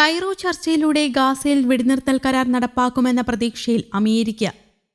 Cairo ചർച്ചയിലൂടെ ഗാസയിൽ വെടിനിർത്തൽ കരാർ നടപ്പാക്കുമെന്ന പ്രതീക്ഷയിൽ അമേരിക്ക.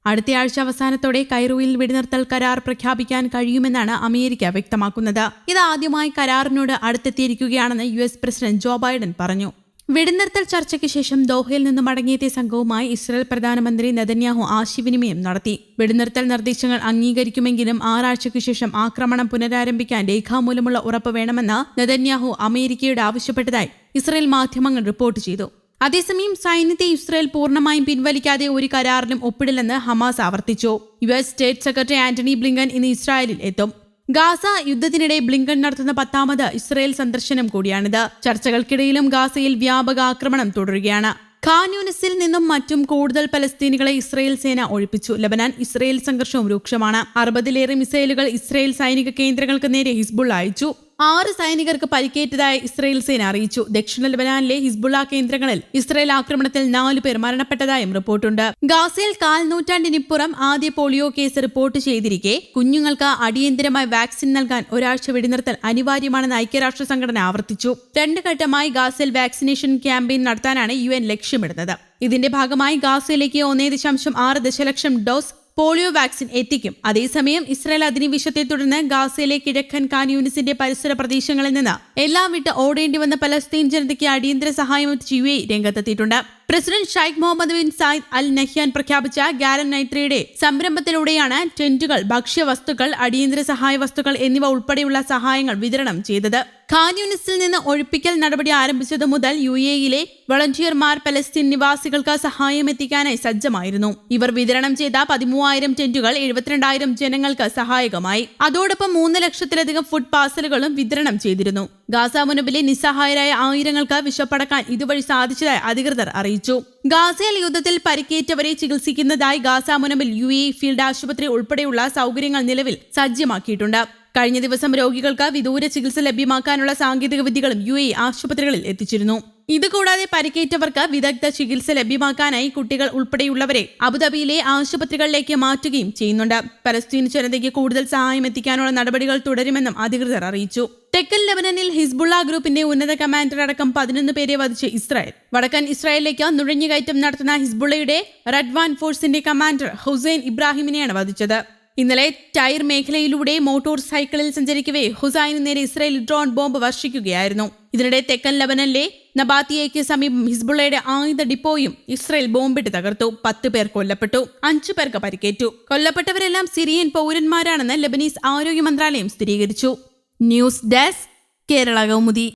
അടുത്തയാഴ്ച അവസാനത്തോടെ കൈറോയിൽ വെടിനിർത്തൽ കരാർ പ്രഖ്യാപിക്കാൻ കഴിയുമെന്നാണ് അമേരിക്ക വ്യക്തമാക്കുന്നത്. ഇതാദ്യമായി കരാറിനോട് അടുത്തെത്തിയിരിക്കുകയാണെന്ന് യു പ്രസിഡന്റ് ജോ ബൈഡൻ പറഞ്ഞു. വെടിനിർത്തൽ ചർച്ചയ്ക്ക് ശേഷം ദോഹയിൽ നിന്ന് മടങ്ങിയെത്തിയ സംഘവുമായി ഇസ്രായേൽ പ്രധാനമന്ത്രി നെതന്യാഹു ആശയവിനിമയം നടത്തി. വെടിനിർത്തൽ നിർദ്ദേശങ്ങൾ അംഗീകരിക്കുമെങ്കിലും ആറാഴ്ചയ്ക്കു ശേഷം ആക്രമണം പുനരാരംഭിക്കാൻ രേഖാമൂലമുള്ള ഉറപ്പ് വേണമെന്ന് നെതന്യാഹു അമേരിക്കയോട് ആവശ്യപ്പെട്ടതായി ഇസ്രായേൽ മാധ്യമങ്ങൾ റിപ്പോർട്ട് ചെയ്തു. അതേസമയം സൈന്യത്തെ ഇസ്രായേൽ പൂർണമായും പിൻവലിക്കാതെ ഒരു കരാറിലും ഒപ്പിടില്ലെന്ന് ഹമാസ് ആവർത്തിച്ചു. U S state secretary Antony Blinken ഇന്ന് ഇസ്രായേലിൽ എത്തും. ഗാസ യുദ്ധത്തിനിടെ ബ്ലിങ്കൺ നടത്തുന്ന പത്താമത് ഇസ്രയേൽ സന്ദർശനം കൂടിയാണിത്. ചർച്ചകൾക്കിടയിലും ഗാസയിൽ വ്യാപക ആക്രമണം തുടരുകയാണ്. ഖാൻ യൂനിസിൽ നിന്നും മറ്റും കൂടുതൽ പലസ്തീനികളെ ഇസ്രയേൽ സേന ഒഴിപ്പിച്ചു. ലബനാൻ ഇസ്രയേൽ സംഘർഷവും രൂക്ഷമാണ്. അറുപതിലേറെ മിസൈലുകൾ ഇസ്രയേൽ സൈനിക കേന്ദ്രങ്ങൾക്ക് നേരെ ഹിസ്ബുൾ അയച്ചു. ആറ് സൈനികർക്ക് പരിക്കേറ്റതായി ഇസ്രയേൽ സേന അറിയിച്ചു. ദക്ഷിണ ലബനാനിലെ ഹിസ്ബുള്ള കേന്ദ്രങ്ങളിൽ ഇസ്രയേൽ ആക്രമണത്തിൽ നാലു പേർ മരണപ്പെട്ടതായും റിപ്പോർട്ടുണ്ട്. ഗാസയിൽ കാൽ നൂറ്റാണ്ടിനിപ്പുറം ആദ്യ പോളിയോ കേസ് റിപ്പോർട്ട് ചെയ്തിരിക്കെ കുഞ്ഞുങ്ങൾക്ക് അടിയന്തരമായി വാക്സിൻ നൽകാൻ ഒരാഴ്ച വെടിനിർത്തൽ അനിവാര്യമാണെന്ന് ഐക്യരാഷ്ട്ര സംഘടന ആവർത്തിച്ചു. രണ്ട് ഘട്ടമായി ഗാസയിൽ വാക്സിനേഷൻ ക്യാമ്പയിൻ നടത്താനാണ് യു ലക്ഷ്യമിടുന്നത്. ഇതിന്റെ ഭാഗമായി ഗാസയിലേക്ക് ഒന്നേ ദശാംശം ആറ് ദശലക്ഷം ഡോസ് പോളിയോ വാക്സിൻ എത്തിക്കും. അതേസമയം ഇസ്രായേൽ അധിനിവേശത്തെ തുടർന്ന് ഗാസയിലെ കിഴക്കൻ കാൻ യൂണിസിന്റെ പരിസര പ്രദേശങ്ങളിൽ നിന്ന് എല്ലാം വിട്ട് ഓടേണ്ടി വന്ന പലസ്തീൻ ജനതയ്ക്ക് അടിയന്തര സഹായം യു രംഗത്തെത്തിയിട്ടുണ്ട്. President Sheikh Mohammed bin Zayed Al Nahyan പ്രഖ്യാപിച്ച ഗാലൻ നൈത്രിയുടെ സംരംഭത്തിലൂടെയാണ് ടെന്റുകൾ ഭക്ഷ്യവസ്തുക്കൾ അടിയന്തര സഹായ വസ്തുക്കൾ എന്നിവ ഉൾപ്പെടെയുള്ള സഹായങ്ങൾ വിതരണം ചെയ്തത്. ഖാൻ യൂണിസിൽ നിന്ന് ഒഴിപ്പിക്കൽ നടപടി ആരംഭിച്ചതു മുതൽ യു എയിലെ വളണ്ടിയർമാർ പലസ്തീൻ നിവാസികൾക്ക് സഹായം എത്തിക്കാനായി സജ്ജമായിരുന്നു. ഇവർ വിതരണം ചെയ്ത പതിമൂവായിരം ടെന്റുകൾ എഴുപത്തിരണ്ടായിരം ജനങ്ങൾക്ക് സഹായകമായി. അതോടൊപ്പം മൂന്ന് ലക്ഷത്തിലധികം ഫുഡ് പാർസലുകളും വിതരണം ചെയ്തിരുന്നു. ഗാസ മുനബിലെ നിസ്സഹായരായ ആയിരങ്ങൾക്ക് വിശപ്പടക്കാൻ ഇതുവഴി സാധിച്ചതായി അധികൃതർ അറിയിച്ചു. ഗാസയിൽ യുദ്ധത്തിൽ പരിക്കേറ്റവരെ ചികിത്സിക്കുന്നതായി ഗാസ മുനബിൽ യു ഫീൽഡ് ആശുപത്രി ഉൾപ്പെടെയുള്ള സൗകര്യങ്ങൾ നിലവിൽ സജ്ജമാക്കിയിട്ടുണ്ട്. കഴിഞ്ഞ ദിവസം രോഗികൾക്ക് വിദൂര ചികിത്സ ലഭ്യമാക്കാനുള്ള സാങ്കേതിക വിദ്യകളും യു എ ആശുപത്രികളിൽ എത്തിച്ചിരുന്നു. ഇതുകൂടാതെ പരിക്കേറ്റവർക്ക് വിദഗ്ധ ചികിത്സ ലഭ്യമാക്കാനായി കുട്ടികൾ ഉൾപ്പെടെയുള്ളവരെ അബുദാബിയിലെ ആശുപത്രികളിലേക്ക് മാറ്റുകയും ചെയ്യുന്നുണ്ട്. പലസ്തീൻ ജനതയ്ക്ക് കൂടുതൽ സഹായം എത്തിക്കാനുള്ള നടപടികൾ തുടരുമെന്നും അധികൃതർ അറിയിച്ചു. തെക്കൻ ലെബനനിൽ ഹിസ്ബുള്ള ഗ്രൂപ്പിന്റെ ഉന്നത കമാൻഡർ അടക്കം പതിനൊന്ന് പേരെ വധിച്ച് ഇസ്രായേൽ. വടക്കൻ ഇസ്രായേലിലേക്ക് നുഴഞ്ഞുകയറ്റം നടത്തുന്ന ഹിസ്ബുള്ളയുടെ റഡ്വാൻ ഫോഴ്സിന്റെ കമാൻഡർ ഹുസൈൻ ഇബ്രാഹിമിനെയാണ് വധിച്ചത്. ഇന്നലെ ടൈർ മേഖലയിലൂടെ മോട്ടോർ സൈക്കിളിൽ സഞ്ചരിക്കവേ ഹുസൈനു നേരെ ഇസ്രായേൽ ഡ്രോൺ ബോംബ് വർഷിക്കുകയായിരുന്നു. ഇതിനിടെ തെക്കൻ ലബനനിലെ നബാത്തിയയ്ക്ക് സമീപം ഹിസ്ബുള്ളയുടെ ആയുധ ഡിപ്പോയും ഇസ്രായേൽ ബോംബിട്ട് തകർത്തു. പത്ത് പേർ കൊല്ലപ്പെട്ടു. അഞ്ചു പേർക്ക് പരിക്കേറ്റു. കൊല്ലപ്പെട്ടവരെല്ലാം സിറിയൻ പൗരന്മാരാണെന്ന് ലബനീസ് ആരോഗ്യ മന്ത്രാലയം സ്ഥിരീകരിച്ചു. News desk Kerala Kaumudi.